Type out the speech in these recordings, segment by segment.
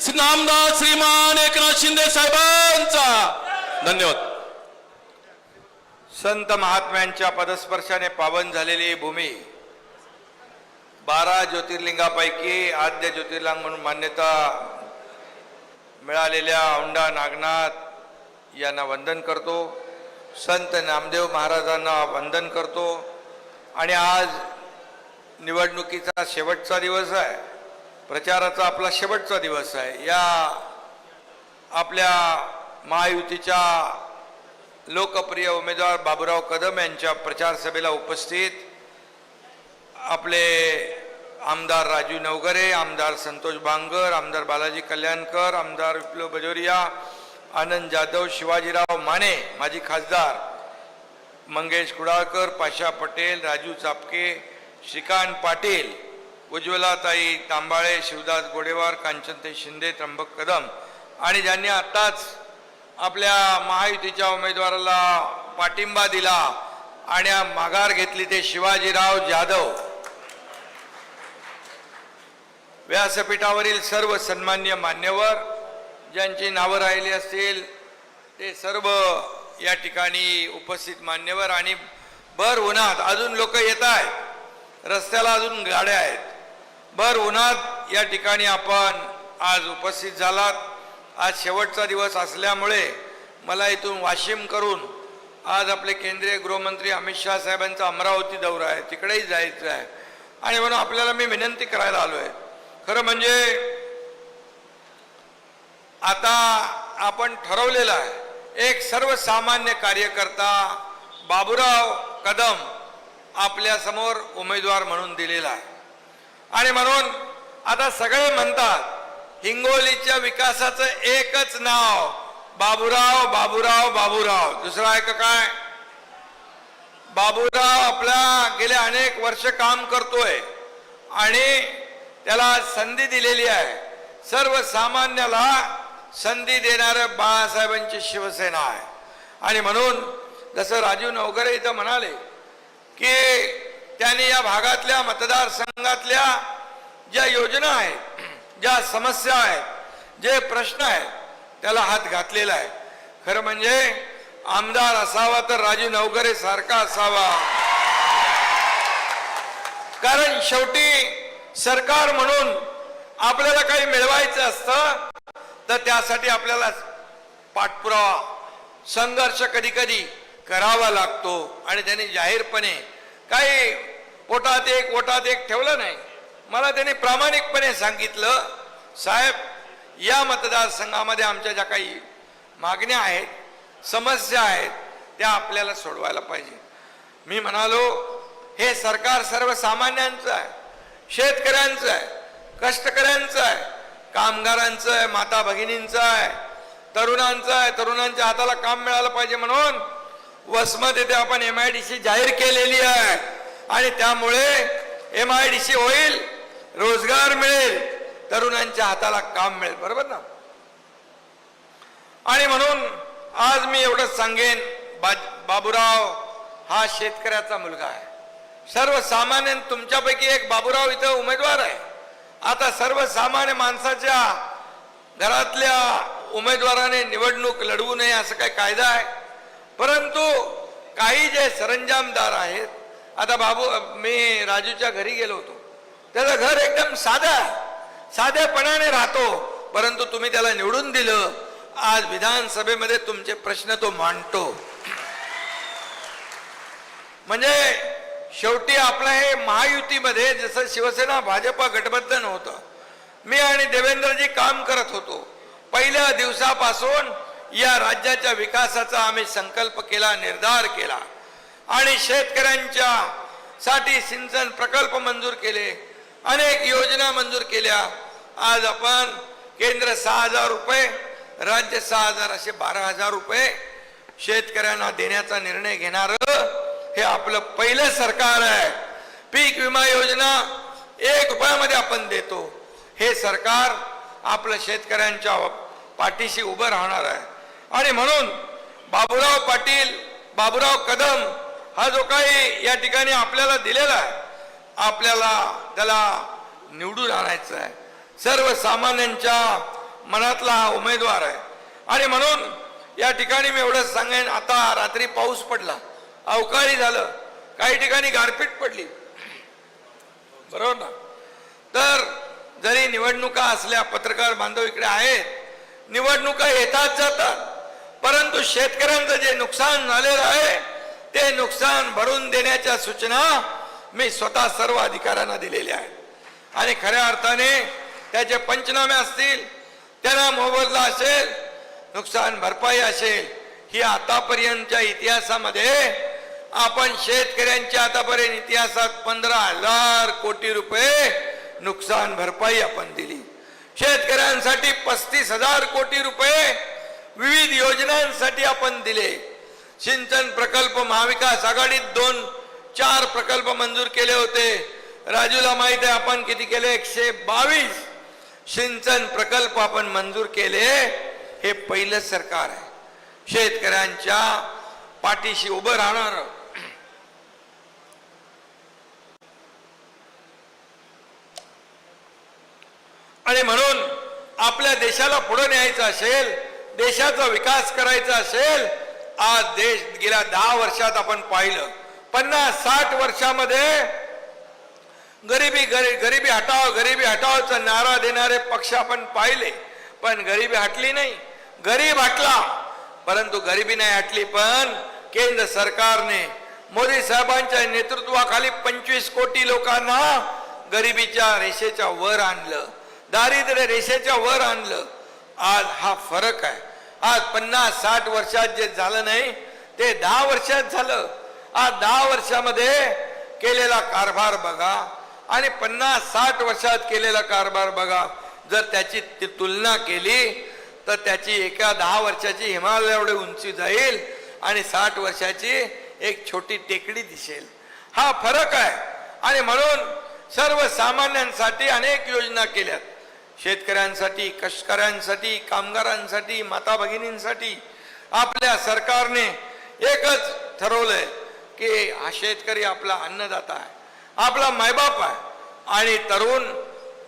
श्री नामदार श्रीमान एकनाथ शिंदे साहेबांचा. धन्यवाद. संत महात्म्यांच्या पदस्पर्शाने पावन झालेली भूमी बारा ज्योतिर्लिंगापैकी आद्य ज्योतिर्लिंग म्हणून मान्यता मिळालेल्या औंढा नागनाथ यांना वंदन करतो. संत नामदेव महाराजांना वंदन करतो. आणि आज निवडणुकीचा शेवटचा दिवस आहे. प्रचाराचा आपला शेवटचा दिवस आहे. या आपल्या महायुतीच्या लोकप्रिय उमेदवार बाबूराव कदम यांच्या प्रचार सभेला उपस्थित आपले आमदार राजू नवगरे आमदार संतोष बांगर आमदार बालाजी कल्याणकर आमदार विप्लव बजोरिया आनंद जाधव शिवाजीराव माने माजी खासदार मंगेश कुडाळकर पाशा पटेल राजू चापके श्रीकांत पाटील उज्ज्वलाताई तांबाळे शिवदास गोडेवार कांचनते शिंदे त्र्यंबक कदम. आणि ज्यांनी आत्ताच आपल्या महायुतीच्या उमेदवाराला पाठिंबा दिला आणि माघार घेतली ते शिवाजीराव जाधव. व्यासपीठावरील सर्व सन्मान्य मान्यवर ज्यांची नावं राहिली असतील ते सर्व या ठिकाणी उपस्थित मान्यवर आणि भर उन्हात अजून लोक येत आहेत रस्त्याला अजून गाड्या आहेत. भर उन्हात या ठिकाणी आपण आज उपस्थित झालात. आज शेवटचा दिवस असल्यामुळे मला इथून वाशिम करून आज आपले केंद्रीय गृहमंत्री अमित शहा साहेबांचा अमरावती दौरा आहे. तिकडेही जायचं आहे. आणि म्हणून आपल्याला मी विनंती करायला आलो आहे खरं म्हणजे आता आपण ठरवलेलं आहे. एक सर्वसामान्य कार्यकर्ता बाबुराव कदम आपल्यासमोर उमेदवार म्हणून दिलेला आहे. आणि म्हणून आता सगळे म्हणतात हिंगोलीच्या विकासाचं एकच नाव बाबूराव बाबूराव बाबूराव. दुसरं आहे का काय? बाबूराव आपल्या गेले अनेक वर्ष काम करतोय आणि त्याला संधी दिलेली आहे. सर्वसामान्याला संधी देणारं बाळासाहेबांची शिवसेना आहे. आणि म्हणून जसं राजू नवगरे इथं म्हणाले की त्याने या भागातल्या मतदारसंघातल्या ज्या योजना आहेत ज्या समस्या आहेत जे प्रश्न आहेत त्याला हात घातलेला आहे. खरं म्हणजे आमदार असावा तर राजू नवकरे सारखा असावा. कारण शेवटी सरकार म्हणून आपल्याला काही मिळवायचं असतं तर त्यासाठी आपल्याला पाठपुरावा संघर्ष कधी कधी करावा लागतो. आणि त्याने जाहीरपणे काही पोटात एक ओटात एक ठेवलं नाही. मला त्यांनी प्रामाणिकपणे सांगितलं साहेब या मतदारसंघामध्ये आमच्या ज्या काही मागण्या आहेत समस्या आहेत त्या आपल्याला सोडवायला पाहिजे. मी म्हणालो हे सरकार सर्वसामान्यांचं आहे शेतकऱ्यांचं आहे कष्टकऱ्यांचं आहे कामगारांचं आहे माता भगिनींचं आहे तरुणांचं आहे तरुणांच्या हाताला काम मिळालं पाहिजे म्हणून वसमत येथे आपण एम आय डी सी जाहीर केलेली आहे. आणि त्यामुळे एम आय डी सी होईल रोजगार मिळेल तरुणांच्या हाताला काम मिळेल बरोबर ना? आणि म्हणून आज मी एवढंच सांगेन बा बाबूराव हा शेतकऱ्याचा मुलगा आहे. सर्वसामान्य तुमच्यापैकी एक बाबूराव इथं उमेदवार आहे. आता सर्वसामान्य माणसाच्या घरातल्या उमेदवाराने निवडणूक लढवू नये असं काही कायदा आहे? परंतु काही जे सरंजामदार आहेत आता बाबू मी राजूच्या घरी गेलो होतो. त्याचं घर एकदम साधा साध्यापणाने साधेपणाने राहतो. परंतु तुम्ही त्याला निवडून दिलं. आज विधानसभेमध्ये तुमचे प्रश्न तो मांडतो. म्हणजे शेवटी आपलं हे महायुतीमध्ये जसं शिवसेना भाजपा गठबंधन होतं. मी आणि देवेंद्रजी काम करत होतो. पहिल्या दिवसापासून या राज्याच्या विकासाचा आम्ही संकल्प केला निर्धार केला. आणि शेतकऱ्यांच्या साठी सिंचन प्रकल्प मंजूर केले अनेक योजना मंजूर केल्या. आज आपण केंद्र सहा हजार रुपये राज्य सहा हजार असे बारा हजार रुपये शेतकऱ्यांना देण्याचा निर्णय घेणार हे आपलं पहिलं सरकार आहे. पीक विमा योजना एक रुपयामध्ये आपण देतो. हे सरकार आपलं शेतकऱ्यांच्या पाठीशी उभं राहणार आहे. आणि म्हणून बाबूराव पाटील बाबूराव कदम हा जो काही या ठिकाणी आपल्याला दिलेला आहे आपल्याला त्याला निवडून आणायचं आहे. सर्वसामान्यांच्या मनातला हा उमेदवार आहे. आणि म्हणून या ठिकाणी मी एवढंच सांगेन आता रात्री पाऊस पडला अवकाळी झालं काही ठिकाणी गारपीट पडली. बरोबर ना? तर जरी निवडणुका असल्या पत्रकार बांधव इकडे आहेत निवडणुका येतात जातात. परंतु शेतकऱ्यांचं जे नुकसान झालेलं आहे ते नुकसान भरून देण्याच्या सूचना मी स्वतः सर्व अधिकाऱ्यांना दिलेल्या आहेत. आणि खऱ्या अर्थाने त्याचे पंचनामे असतील त्यांना मोबदला असेल नुकसान भरपाई असेल ही आतापर्यंतच्या इतिहासामध्ये आपण शेतकऱ्यांच्या आतापर्यंत इतिहासात पंधरा हजार कोटी रुपये नुकसान भरपाई आपण दिली. शेतकऱ्यांसाठी पस्तीस हजार कोटी रुपये विविध योजनांसाठी आपण दिले. सिंचन प्रकल्प महाविकास आघाडीत दोन चार प्रकल्प मंजूर केले होते. राजूला माहीत आहे आपण किती केले? एकशे बावीस. सिंचन प्रकल्प आपण मंजूर केले. हे पहिलं सरकार आहे. शेतकऱ्यांच्या पाठीशी उभं राहणार. आणि म्हणून आपल्या देशाला पुढे न्यायचं असेल देशाचा विकास करायचा असेल आज देश गेल्या दहा वर्षात आपण पाहिलं. पन्नास साठ वर्षामध्ये गरिबी गरी गरिबी हटाव गरिबी हटावचा नारा देणारे पक्ष आपण पाहिले. पण गरिबी हटली नाही. गरीब हटला. परंतु गरिबी नाही हटली पण केंद्र सरकारने मोदी साहेबांच्या नेतृत्वाखाली पंचवीस कोटी लोकांना गरिबीच्या रेषेच्या वर आणलं. दारिद्र्य रेषेच्या वर आणलं. आज हा फरक आहे. आज पन्नास साठ वर्षात जे झालं नाही ते दहा वर्षात झालं. आज दहा वर्षामध्ये केलेला कारभार बघा आणि पन्नास साठ वर्षात केलेला कारभार बघा. जर त्याची ती तुलना केली तर त्याची एका दहा वर्षाची हिमालय एवढी उंची जाईल आणि साठ वर्षाची एक छोटी टेकडी दिसेल. हा फरक आहे. आणि म्हणून सर्वसामान्यांसाठी अनेक योजना केल्यात. शेतकऱ्यांसाठी कष्टकऱ्यांसाठी कामगारांसाठी माता भगिनींसाठी आपल्या सरकारने एकच ठरवलंय की हा शेतकरी आपला अन्नदाता आहे आपला मायबाप आहे आणि तरुण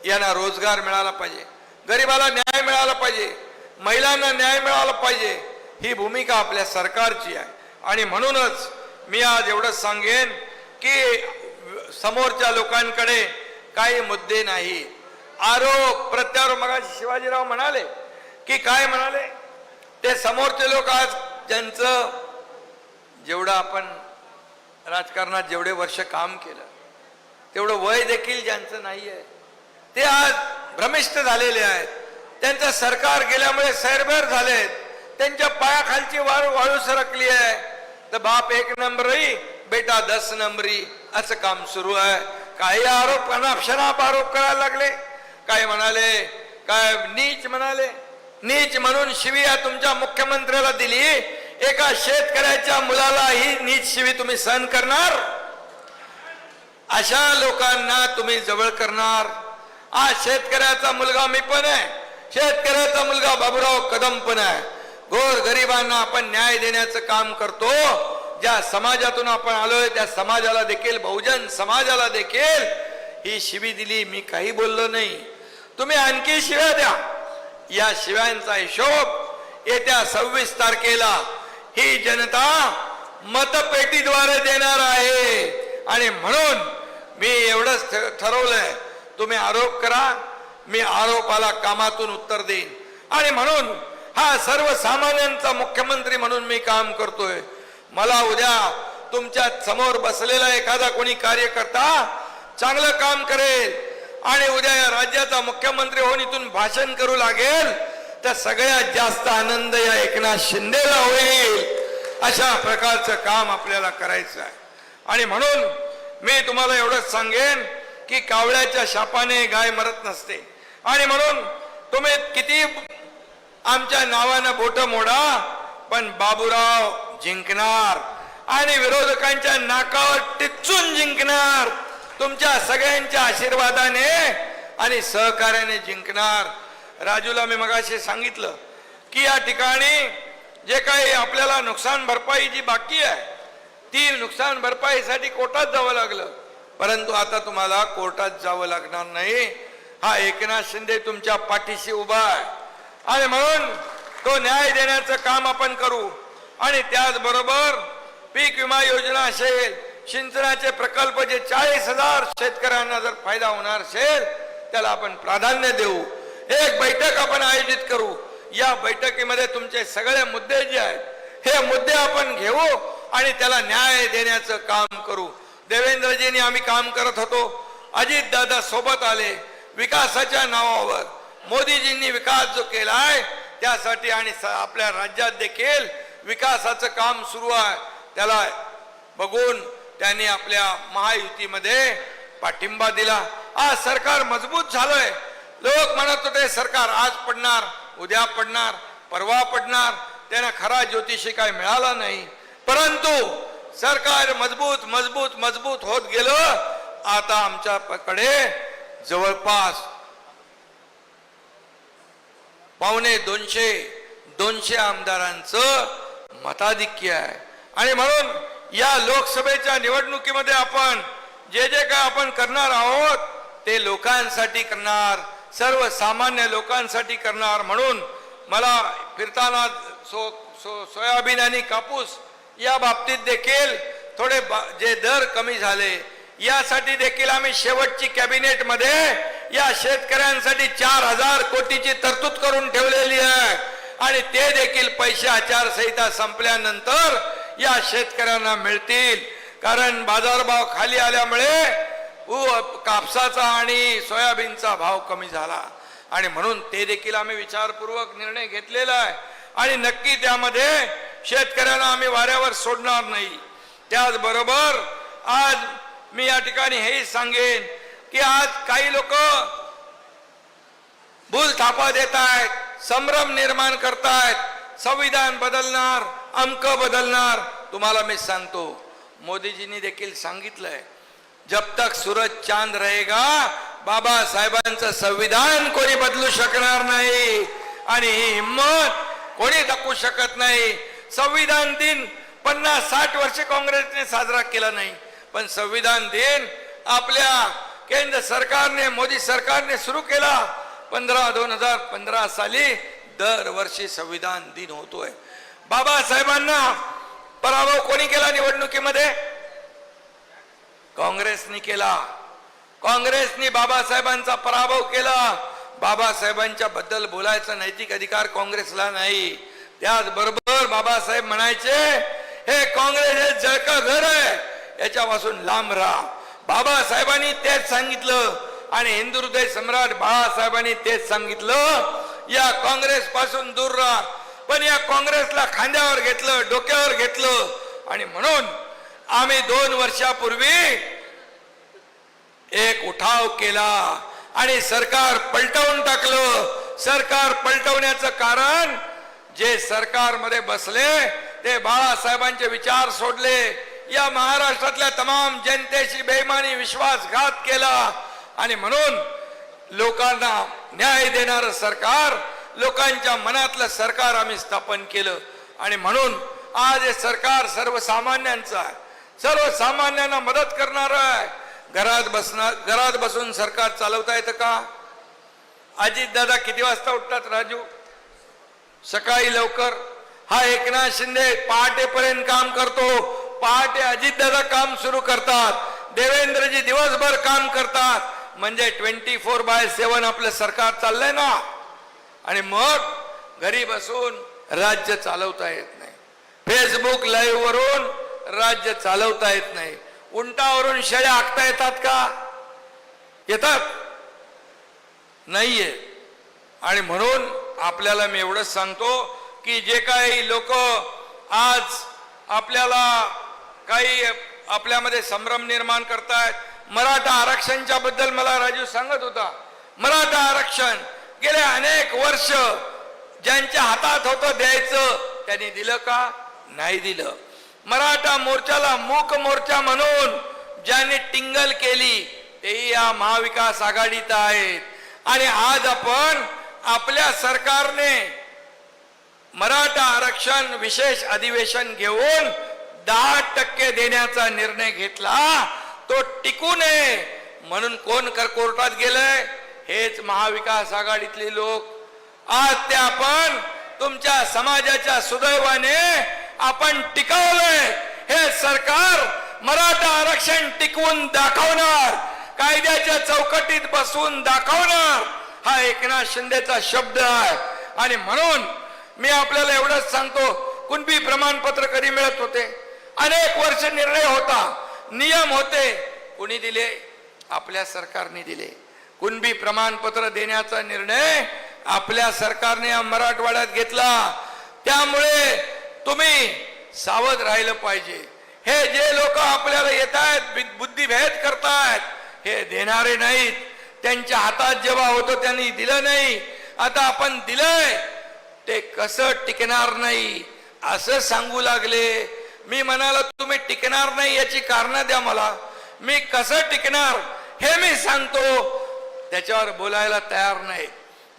यांना रोजगार मिळाला पाहिजे गरिबाला न्याय मिळाला पाहिजे महिलांना न्याय मिळाला पाहिजे ही भूमिका आपल्या सरकारची आहे. आणि म्हणूनच मी आज एवढंच सांगेन की समोरच्या लोकांकडे काही मुद्दे नाही आरोप प्रत्यारोप. मग शिवाजीराव म्हणाले की काय म्हणाले? ते समोरचे लोक आज ज्यांचं जेवढं आपण राजकारणात जेवढे वर्ष काम केलं तेवढं वय देखील ज्यांचं नाही आहे ते आज भ्रमिष्ट झालेले आहेत. त्यांचं सरकार गेल्यामुळे सैरभर झालेत. त्यांच्या पायाखालची वाळू वाळू सरकली आहे. तर बाप एक नंबरी बेटा दस नंबरी असं काम सुरू आहे. काही आरोप अनापशनाप आरोप करायला लागले. काय म्हणाले? काय नीच म्हणाले? नीच म्हणून शिविया तुमच्या मुख्यमंत्र्याला दिली. एका शेतकऱ्याच्या मुलाला ही नीच शिवी तुम्ही सहन करणार? अशा लोकांना तुम्ही जवळ करणार. आज शेतकऱ्याचा मुलगा मी पण आहे. शेतकऱ्याचा मुलगा बाबूराव कदम पण आहे. गोर गरिबांना आपण न्याय देण्याचं काम करतो. ज्या समाजातून आपण आलोय त्या समाजाला देखील बहुजन समाजाला देखील ही शिवी दिली. मी काही बोललो नाही. तुम्ही आणखी शिव्या द्या. या शिव्यांचा हिशोब येत्या सव्वीस तारखेला ही जनता मतपेटीद्वारे देणार आहे. आणि म्हणून मी एवढंच ठ- ठरवलंय तुम्ही आरोप करा मी आरोपाला कामातून उत्तर देईन. आणि म्हणून हा सर्वसामान्यांचा मुख्यमंत्री म्हणून मी काम करतोय. मला उद्या तुमच्यासमोर बसलेला एखादा कोणी कार्यकर्ता चांगलं काम करेल आणि उद्या या राज्याचा मुख्यमंत्री होऊन इथून भाषण करू लागेल तर सगळ्यात जास्त आनंद या एकनाथ शिंदेला होईल. अशा प्रकारचं काम आपल्याला करायचं आहे. आणि म्हणून मी तुम्हाला एवढंच सांगेन की कावळ्याच्या शापाने गाय मरत नसते. आणि म्हणून तुम्ही किती आमच्या नावानं बोट मोडा पण बाबूराव जिंकणार. आणि विरोधकांच्या नाकावर टिचून जिंकणार. तुमच्या सगळ्यांच्या आशीर्वादाने आणि सहकार्याने जिंकणार. राजूला मी मगाशी सांगितलं की या ठिकाणी जे काही आपल्याला नुकसान भरपाई जी बाकी आहे ती नुकसान भरपाईसाठी कोर्टात जावं लागलं. परंतु आता तुम्हाला कोर्टात जावं लागणार नाही. हा एकनाथ शिंदे तुमच्या पाठीशी उभा आहे. आणि म्हणून तो न्याय देण्याचं काम आपण करू. आणि त्याचबरोबर पीक विमा योजना असेल सिंचनाचे प्रकल्प जे चाळीस हजार शेतकऱ्यांना जर फायदा होणार असेल त्याला आपण प्राधान्य देऊ. एक बैठक आपण आयोजित करू. या बैठकीमध्ये तुमचे सगळे मुद्दे जे आहेत हे मुद्दे आपण घेऊ आणि त्याला न्याय देण्याचं काम करू. देवेंद्रजींनी आम्ही काम करत होतो. अजित दादा सोबत आले विकासाच्या नावावर. मोदीजींनी विकास जो केला आहे त्यासाठी आणि स- आपल्या राज्यात देखील विकासाचं काम सुरू आहे. त्याला बघून त्यांनी आपल्या महायुतीमध्ये पाठिंबा दिला. आज सरकार मजबूत झालंय. लोक म्हणत होते सरकार आज पडणार उद्या पडणार परवा पडणार. त्यांना खरा ज्योतिषी काय मिळाला नाही. परंतु सरकार मजबूत मजबूत मजबूत होत गेलं. आता आमच्याकडे जवळपास पावणे दोनशे दोनशे आमदारांचं मताधिक्य आहे. आणि म्हणून या लोकसभेच्या निवडणुकीमध्ये आपण जे जे काय आपण करणार आहोत ते लोकांसाठी करणार सर्वसामान्य लोकांसाठी करणार म्हणून मला फिरताना सो सो सोयाबीन आणि कापूस या बाबतीत देखील थोडे बा- जे दर कमी झाले यासाठी देखील आम्ही शेवटची कॅबिनेटमध्ये या शेतकऱ्यांसाठी चार हजार कोटीची तरतूद करून ठेवलेली आहे. आणि ते देखील पैसे आचारसंहिता संपल्यानंतर या शेतकऱ्यांना मिळतील. कारण बाजारभाव खाली आल्यामुळे कापसाचा आणि सोयाबीनचा भाव कमी झाला. आणि म्हणून ते देखील आम्ही विचारपूर्वक निर्णय घेतलेला आहे. आणि नक्की त्यामध्ये शेतकऱ्यांना आम्ही वाऱ्यावर सोडणार नाही. त्याचबरोबर आज मी या ठिकाणी हे सांगेन की आज काही लोक भूल थापा देत आहेत संभ्रम निर्माण करतायत संविधान बदलणार अंक बदलणार? तुम्हाला मी सांगतो. मोदीजींनी देखील सांगितलंय जब तक सूरज चांद रहेगा बाबासाहेबांचं संविधान कोणी बदलू शकणार नाही. आणि ही हिंमत कोणी दाखवू शकत नाही. संविधान दिन पन्नास साठ वर्षे काँग्रेसने साजरा केला नाही. पण संविधान दिन आपल्या केंद्र सरकारने मोदी सरकारने सुरू केला. पंधरा दोन हजार पंधरा साली दरवर्षी संविधान दिन होतोय. बाबासाहेबांना पराभव कोणी केला निवडणुकीमध्ये? काँग्रेसनी केला. काँग्रेसनी बाबासाहेबांचा पराभव केला. बाबासाहेबांच्या बद्दल बोलायचा नैतिक अधिकार काँग्रेसला नाही. त्याचबरोबर बाबासाहेब म्हणायचे हे काँग्रेस हे जळका घर आहे. याच्यापासून लांब राहा. बाबासाहेबांनी तेच सांगितलं आणि हिंदू हृदय सम्राट बाळासाहेबांनी तेच सांगितलं या काँग्रेस पासून दूर राहा. पण या काँग्रेसला खांद्यावर घेतलं डोक्यावर घेतलं आणि म्हणून आम्ही दोन वर्षापूर्वी एक उठाव केला आणि सरकार पलटवून टाकलं. सरकार पलटवण्याचं कारण जे सरकारमध्ये बसले ते बाळासाहेबांचे विचार सोडले. या महाराष्ट्रातल्या तमाम जनतेशी बेमानी विश्वासघात केला आणि म्हणून लोकांना न्याय देणारं सरकार लोकांच्या मनातलं सरकार आम्ही स्थापन केलं. आणि म्हणून आज हे सरकार सर्वसामान्यांचं आहे. सर्वसामान्यांना मदत करणार आहे. घरात बसणार घरात बसून सरकार चालवता येतं का? अजित दादा किती वाजता उठतात राजू? सकाळी लवकर? हा एकनाथ शिंदे पहाटेपर्यंत काम करतो. पहाटे अजितदादा काम सुरू करतात. देवेंद्रजी दिवसभर काम करतात. म्हणजे ट्वेंटी फोर बाय सेवन आपलं सरकार चाललंय ना? आणि मग घरी बसून राज्य चालवता येत नाही. फेसबुक लाईव्ह वरून राज्य चालवता येत नाही. उंटावरून शेळ्या आखता येतात का? येतात. नाहीये. आणि म्हणून आपल्याला मी एवढंच सांगतो की जे काही लोक आज आपल्याला काही आपल्यामध्ये संभ्रम निर्माण करतायत. मराठा आरक्षणच्या बद्दल मला राजू सांगत होता. मराठा आरक्षण गेले अनेक वर्ष ज्यांच्या हातात होतं द्यायचं त्यांनी दिलं का? नाही दिलं. मराठा मोर्चाला मूक मोर्चा म्हणून ज्यांनी टिंगल केली तेही या महाविकास आघाडीत आहेत. आणि आज आपण आपल्या सरकारने मराठा आरक्षण विशेष अधिवेशन घेऊन दहा टक्के देण्याचा निर्णय घेतला. तो टिकू नये म्हणून कोण कर कोर्टात गेलंय? हेच महाविकास आघाडीतले लोक. आज ते आपण तुमच्या समाजाच्या सुदैवाने आपण टिकवलंय. हे सरकार मराठा आरक्षण टिकवून दाखवणार कायद्याच्या चौकटीत बसवून दाखवणार हा एकनाथ शिंदेचा शब्द आहे. आणि म्हणून मी आपल्याला एवढंच सांगतो कुणबी प्रमाणपत्र कधी मिळत होते? अनेक वर्ष निर्णय होता नियम होते कुणी दिले? आपल्या सरकारने दिले. कुणबी प्रमाणपत्र देण्याचा निर्णय आपल्या सरकारने या मराठवाड्यात घेतला. त्यामुळे तुम्ही सावध राहिलं पाहिजे. हे जे लोक आपल्याला येत आहेत बुद्धिभेद करतायत हे देणारे नाहीत. त्यांच्या हातात जेव्हा होतं त्यांनी दिलं नाही. आता आपण दिलंय ते कसं टिकणार नाही असं सांगू लागले. मी म्हणाला तुम्ही टिकणार नाही याची कारण द्या मला. मी कसं टिकणार हे मी सांगतो. त्याच्यावर बोलायला तयार नाही.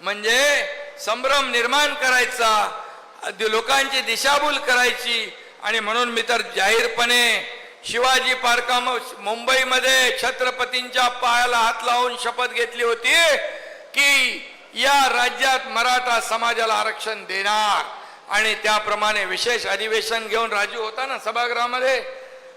म्हणजे संभ्रम निर्माण करायचा लोकांची दिशाभूल करायची आणि म्हणून मी तर जाहीरपणे शिवाजी पार्का मुंबईमध्ये छत्रपतींच्या पायाला हात लावून शपथ घेतली होती की या राज्यात मराठा समाजाला आरक्षण देणार. आणि त्याप्रमाणे विशेष अधिवेशन घेऊन राजू होता ना सभागृहामध्ये.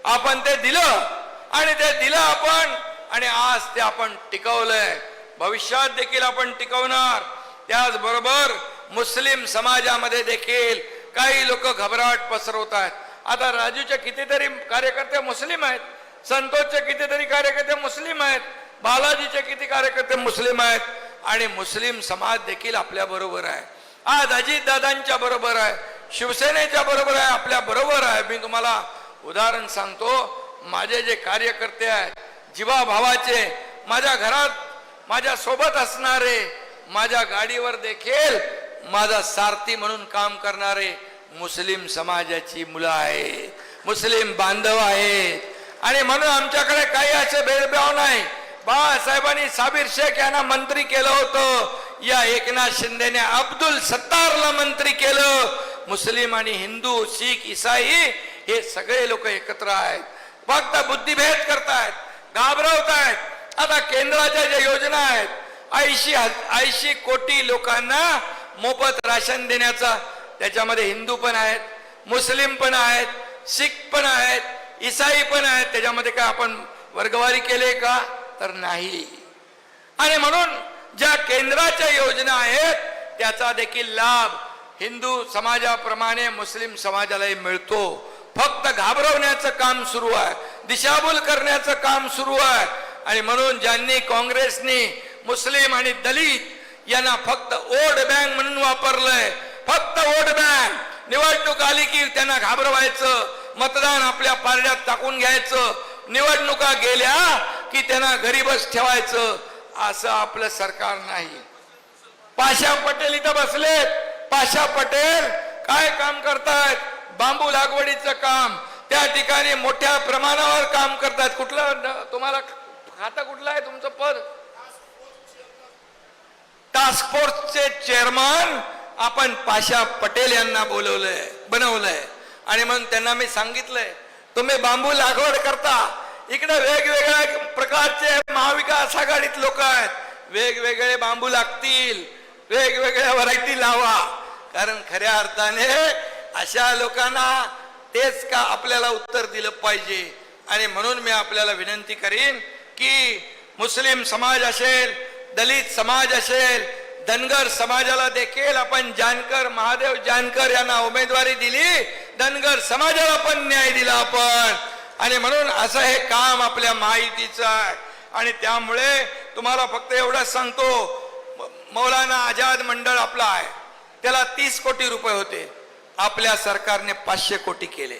आपण ते दिलं आणि ते दिलं आपण आणि आज ते आपण टिकवलंय. भविष्यात देखील आपण टिकवणार. त्याचबरोबर मुस्लिम समाजामध्ये देखील काही लोक घबराट पसरवत आहेत. आता राजूचे कितीतरी कार्यकर्ते मुस्लिम आहेत संतोषचे कितीतरी कार्यकर्ते मुस्लिम आहेत बालाजीचे किती कार्यकर्ते मुस्लिम आहेत आणि मुस्लिम समाज देखील आपल्या बरोबर आहे. आज अजितदादांच्या बरोबर आहे शिवसेनेच्या बरोबर आहे आपल्या बरोबर आहे. मी तुम्हाला उदाहरण सांगतो माझे जे कार्यकर्ते आहेत जीवाभावाचे माझ्या घरात माझ्या सोबत असणारे माझ्या गाडीवर देखील माझा सारथी म्हणून काम करणारे मुस्लिम समाजाची मुलं आहेत. मुस्लिम बांधव आहेत. आणि म्हणून आमच्याकडे काही असे भेदभाव नाही. बाळासाहेबांनी साबीर शेख यांना मंत्री केलं होतं. या एकनाथ शिंदेने अब्दुल सत्तारला मंत्री केलं. मुस्लिम आणि हिंदू शीख इसाई हे सगळे लोक एकत्र आहेत. फक्त बुद्धिभेद करतायत घाबरवतायत. आता केंद्राच्या ज्या योजना आहेत ऐंशी ऐंशी कोटी लोकांना मोफत राशन देण्याचा त्याच्यामध्ये हिंदू पण आहेत मुस्लिम पण आहेत शीख पण आहेत इसाई पण आहेत त्याच्यामध्ये काय आपण वर्गवारी केले का? तर नाही. आणि म्हणून ज्या केंद्राच्या योजना आहेत त्याचा देखील लाभ हिंदू समाजाप्रमाणे मुस्लिम समाजालाही मिळतो. फक्त घाबरवण्याचं काम सुरू आहे दिशाभूल करण्याचं काम सुरू आहे. आणि म्हणून ज्यांनी काँग्रेसनी मुस्लिम आणि दलित यांना फक्त वोट बँक म्हणून वापरलंय फक्त वोट बँक. निवडणूक आली की त्यांना घाबरवायचं मतदान आपल्या पारड्यात टाकून घ्यायचं निवडणुका गेल्या की त्यांना गरीबच ठेवायचं असं आपलं सरकार नाही. पाशा पटेल इथं बसलेत. पाशा पटेल काय काम करतायत? बांबू लागवडीचं काम. त्या ठिकाणी मोठ्या प्रमाणावर काम करतायत. कुठलं तुम्हाला आता कुठलं आहे तुमचं पद? टास्क फोर्सचे चेअरमन आपण पाशा पटेल यांना बोलवलंय बनवलंय. आणि म्हणून त्यांना मी सांगितलंय तुम्ही बांबू लागवड करता. इकडे वेगवेगळ्या प्रकारचे महाविकास आघाडीत लोक आहेत. वेगवेगळे बांबू लागतील वेगवेगळ्या व्हरायटी लावा. कारण खऱ्या अर्थाने अशा लोकांना तेच का आपल्याला उत्तर दिलं पाहिजे? आणि म्हणून मी आपल्याला विनंती करीन की मुस्लिम समाज असेल दलित समाज असेल धनगर समाजाला देखील आपण जानकर महादेव जानकर यांना उमेदवारी दिली धनगर समाजाला पण न्याय दिला आपण. आणि म्हणून असं हे काम आपल्या माहितीचं आहे. आणि त्यामुळे तुम्हाला फक्त एवढंच सांगतो मौलाना आझाद मंडळ आपला आहे. त्याला तीस कोटी रुपये होते. आपल्या सरकारने पाचशे कोटी केले.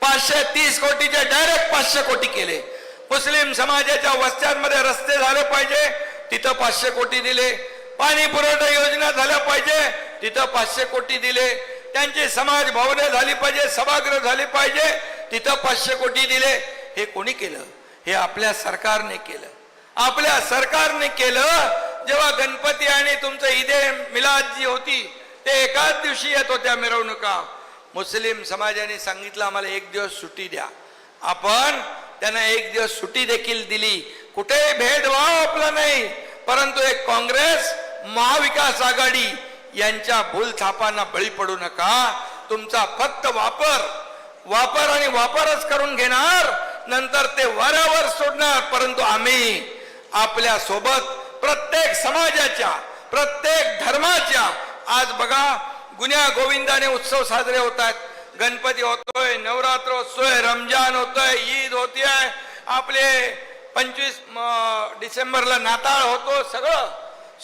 पाचशे तीस कोटीचे डायरेक्ट पाचशे कोटी केले. मुस्लिम समाजाच्या वस्त्यांमध्ये रस्ते झाले पाहिजे तिथं पाचशे कोटी दिले. पाणी पुरवठा योजना झाल्या पाहिजे तिथं पाचशे कोटी दिले. त्यांची समाज भवने झाली पाहिजे सभागृह झाली पाहिजे तिथं पाचशे कोटी दिले. हे कोणी केलं? हे आपल्या सरकारने केलं. आपल्या सरकारने केलं. जेव्हा गणपती आणि तुमचं ईदे मिलाद जी होती ते एकाच दिवशी येत होत्या मिरवणुका. मुस्लिम समाजाने सांगितलं आम्हाला एक दिवस सुट्टी द्या. आपण त्यांना एक दिवस सुट्टी देखील दिली. कुठेही भेदभाव आपला नाही. परंतु एक काँग्रेस महाविकास आघाडी यांच्या भूलथापांना बळी पडू नका. तुमचा फक्त वापर वापर आणि वापरच करून घेणार नंतर ते वरावर सोडणार. परंतु आम्ही आपल्यासोबत प्रत्येक समाजाच्या प्रत्येक धर्माच्या आज बघा गुन्ह्या गोविंदाने उत्सव साजरे होत आहेत. गणपती होतोय नवरात्र होतोय रमजान होतोय ईद होतीये. आपले पंचवीस डिसेंबरला नाताळ होतो सगळं.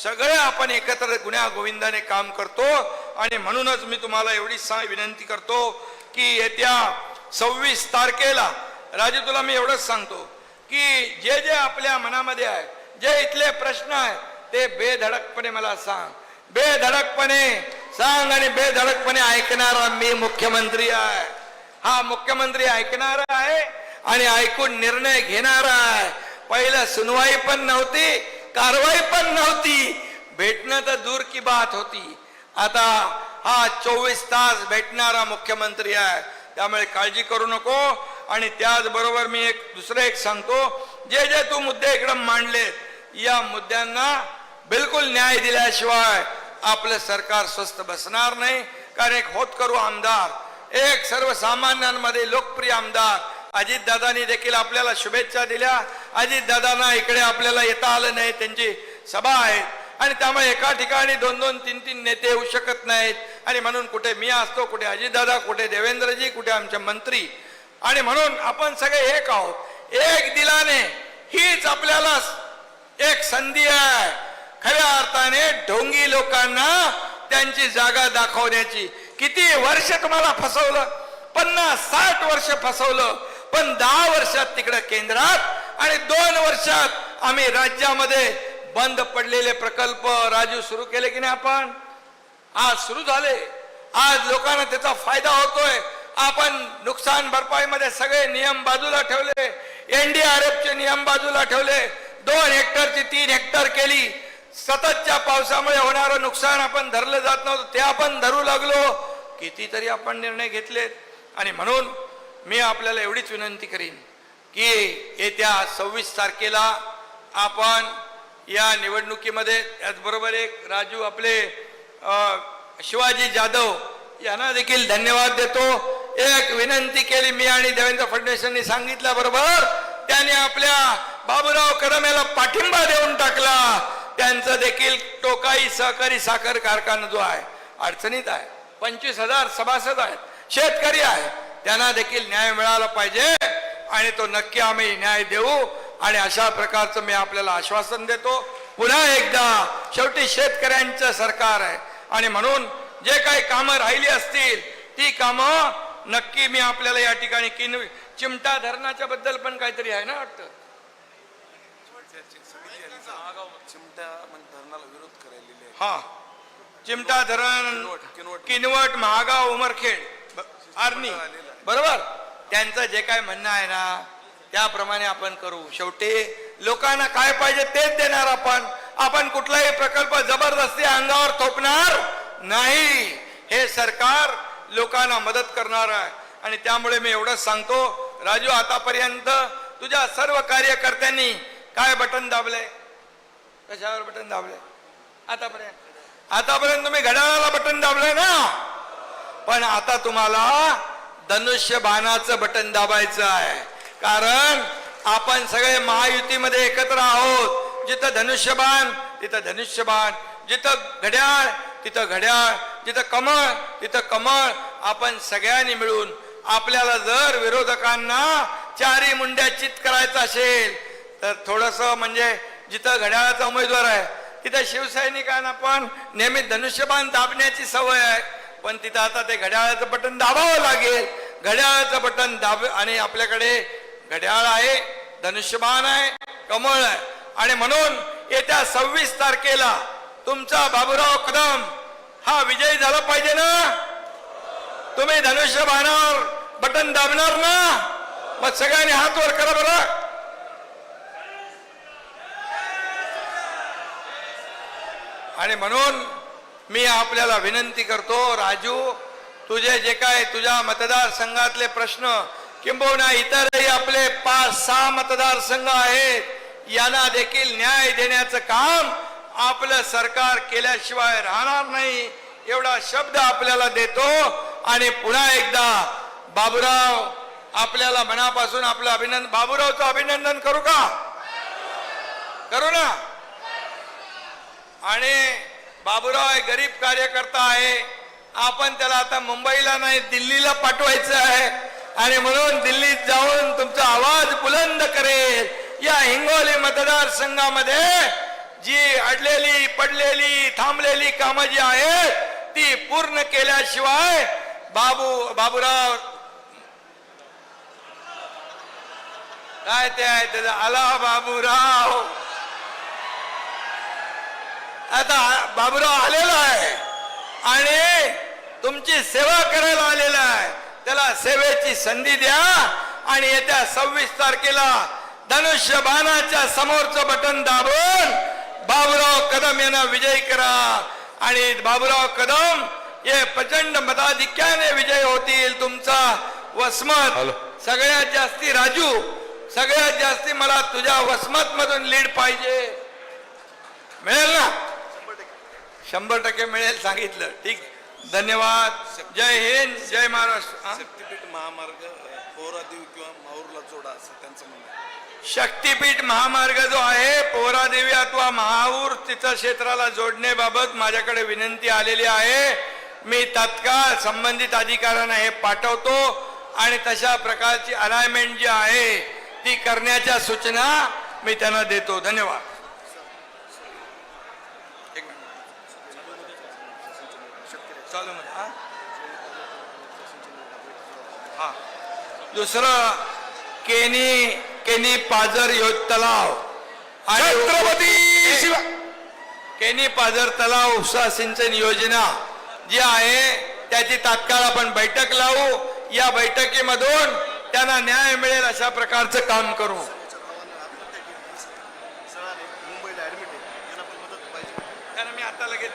सगळे आपण एकत्र गुन्ह्या गोविंदाने काम करतो. आणि म्हणूनच मी तुम्हाला एवढी सा विनंती करतो की येत्या सव्वीस तारखेला राजू तुला मी एवढंच सांगतो की जे जे आपल्या मनामध्ये आहे जे इथले प्रश्न आहे ते बेधडकपणे मला सांग. बेधडकपणे सांग आणि बेधडकपणे ऐकणारा मी मुख्यमंत्री आहे. हा मुख्यमंत्री ऐकणारा आहे आणि ऐकून निर्णय घेणारा आहे. पहिलं सुनवाई पण नव्हती कारवाई पण नव्हती. भेटणं तर दूर की बात होती. आता हा चोवीस तास भेटणारा मुख्यमंत्री आहे. त्यामुळे काळजी करू नको आणि त्याचबरोबर मी एक दुसरं एक सांगतो. जे जे तू मुद्दे इकडं मांडलेत या मुद्द्यांना बिलकुल न्याय दिल्याशिवाय आपलं सरकार स्वस्त बसणार नाही. कारण एक होतकरू आमदार एक सर्वसामान्यांमध्ये लोकप्रिय आमदार अजित दादानी देखील आपल्याला शुभेच्छा दिल्या. अजित दादांना इकडे आपल्याला येता आलं नाही त्यांची सभा आहे. आणि त्यामुळे एका ठिकाणी दोन दोन तीन तीन नेते येऊ शकत नाहीत. आणि म्हणून कुठे मी असतो कुठे अजितदादा कुठे देवेंद्रजी कुठे आमचे मंत्री. आणि म्हणून आपण सगळे एक आहोत. एक दिलाने हीच आपल्याला एक संधी आहे. खऱ्या अर्थाने ढोंगी लोकांना त्यांची जागा दाखवण्याची किती वर्ष तुम्हाला फसवलं? पन्नास साठ वर्ष फसवलं. पण दहा वर्षात तिकडे केंद्रात आणि दोन वर्षात आम्ही राज्यामध्ये बंद पडलेले प्रकल्प राजू सुरू केले की नाही आपण? आज सुरू झाले. आज लोकांना त्याचा फायदा होतोय. आपण नुकसान भरपाईमध्ये सगळे नियम बाजूला ठेवले. एनडीआरएफ चे नियम बाजूला ठेवले. दोन हेक्टरची तीन हेक्टर केली. सततच्या पावसामुळे होणारं नुकसान आपण धरलं जात नव्हतं ते आपण धरू लागलो. कितीतरी आपण निर्णय घेतलेत. आणि म्हणून मी आपल्याला एवढीच विनंती करीन की येत्या सव्वीस तारखेला आपण या निवडणुकीमध्ये त्याचबरोबर एक राजू आपले शिवाजी जाधव यांना देखील धन्यवाद देतो. एक विनंती केली मी आणि देवेंद्र फडणवीस यांनी सांगितल्याबरोबर त्याने आपल्या बाबूराव कदम याला पाठिंबा देऊन टाकला. त्यांचं देखील टोकाई सहकारी साखर कारखाना जो आहे अडचणीत आहे. पंचवीस हजार सभासद आहेत शेतकरी आहे. त्यांना देखील न्याय मिळाला पाहिजे आणि तो नक्की आम्ही न्याय देऊ आणि अशा प्रकारचं मी आपल्याला आश्वासन देतो. पुन्हा एकदा शेवटी शेतकऱ्यांचं सरकार आहे आणि म्हणून जे काही कामं राहिली असतील ती कामं नक्की मी आपल्याला या ठिकाणी किन चिमटा धरणाच्या बद्दल पण काहीतरी आहे ना वाटतं? चिमट्या म्हणजे धरणाला विरोध करायलेले. हा. चिमटा धरण किनवट, किनवट. महागाव उमरखेड आर्नी बरोबर? त्यांचं जे काय म्हणणं आहे ना त्याप्रमाणे आपण करू. शेवटी लोकांना काय पाहिजे तेच देणार आपण. आपण कुठलाही प्रकल्प जबरदस्ती अंगावर थोपणार नाही. हे सरकार लोकांना मदत करणार आहे. आणि त्यामुळे मी एवढंच सांगतो राजू आतापर्यंत तुझ्या सर्व कार्यकर्त्यांनी काय बटन दाबले कशावर बटन दाबले आतापर्यंत. आतापर्यंत तुम्ही घड्याळाला बटन दाबलंय ना? पण आता तुम्हाला धनुष्य बाणाचं बटन दाबायचं आहे कारण आपण सगळे महायुतीमध्ये एकत्र आहोत. जिथं धनुष्यबाण तिथं धनुष्यबाण जिथं घड्याळ तिथं घड्याळ. जिथं कमळ तिथं कमळ. आपण सगळ्यांनी मिळून आपल्याला जर विरोधकांना चारी मुंड्या चित करायचं असेल तर थोडस म्हणजे जिथं घड्याळाचा उमेदवार आहे तिथं शिवसैनिकांना पण नेहमी धनुष्यबाण दाबण्याची सवय आहे. पण तिथं आता ते घड्याळाचं बटन दाबावं लागेल. घड्याळाचं बटन दाब आणि आपल्याकडे घड्याळ आहे धनुष्यबाण आहे कमळ आहे. आणि म्हणून येत्या सव्वीस तारखेला तुमचा बाबूराव कदम हा विजयी झाला पाहिजे ना? तुम्ही धनुष्यबाणावर बटन दाबणार ना? मग सगळ्यांनी हात वर करा बरं. आणि म्हणून मी आपल्याला विनंती करतो राजू तुझे जे काय तुझ्या मतदारसंघातले प्रश्न किंबहुना इतरही आपले पाच सहा मतदारसंघ आहेत यांना देखील न्याय देण्याचं काम आपलं सरकार केल्याशिवाय राहणार नाही एवढा शब्द आपल्याला देतो. आणि पुन्हा एकदा बाबूराव आपल्याला मनापासून आपलं अभिनंदन बाबूरावचं अभिनंदन करू का? करू ना? आणि बाबूराव हे गरीब कार्यकर्ता आहे. आपण त्याला आता मुंबईला नाही दिल्लीला पाठवायचं आहे. आणि म्हणून दिल्लीत जाऊन तुमचा आवाज बुलंद करेल. या हिंगोली मतदारसंघामध्ये जी अडलेली पडलेली थांबलेली कामं जी आहेत ती पूर्ण केल्याशिवाय बाबू बाबूराव काय ते आहे त्याचा? आला बाबूराव. आता बाबूराव आलेला आहे. आणि तुमची सेवा करायला आलेला आहे. त्याला सेवेची संधी द्या. आणि येत्या सव्वीस तारखेला धनुष्य बाणाच्या समोरचं बटन दाबून बाबूराव कदम यांना विजयी करा. आणि बाबूराव कदम हे प्रचंड मताधिक्याने विजय होतील तुमचा. वसमत. सगळ्यात जास्ती राजू सगळ्यात जास्ती मला तुझ्या वसमत मधून लीड पाहिजे. मिळेल ना? शंभर टक्के मिळेल सांगितलं. ठीक. धन्यवाद. जय हिंद. जय महाराष्ट्र? शक्तीपीठ महामार्ग पोहरादेवी किंवा माहूरला जोडा असं त्यांचं म्हणणं शक्तीपीठ महामार्ग जो आहे पोहरादेवी अथवा महाऊर तीर्थक्षेत्राला जोडण्याबाबत माझ्याकडे विनंती आलेली आहे. मी तत्काळ संबंधित अधिकाऱ्यांना हे पाठवतो आणि तशा प्रकारची अलाइनमेंट जी आहे ती करण्याच्या सूचना मी त्यांना देतो. धन्यवाद एक मिनिट. चालू मध्ये, हा? हा. दुसरं केनी केनी पाझर यो तलाव. छत्रपती शिवा केनी पाझर तलाव उपसा सिंचन योजना जी आहे त्याची तात्काळ आपण बैठक लावू. या बैठकीमधून त्यांना न्याय मिळेल अशा प्रकारचं काम करू. त्यांना मी आता लगेच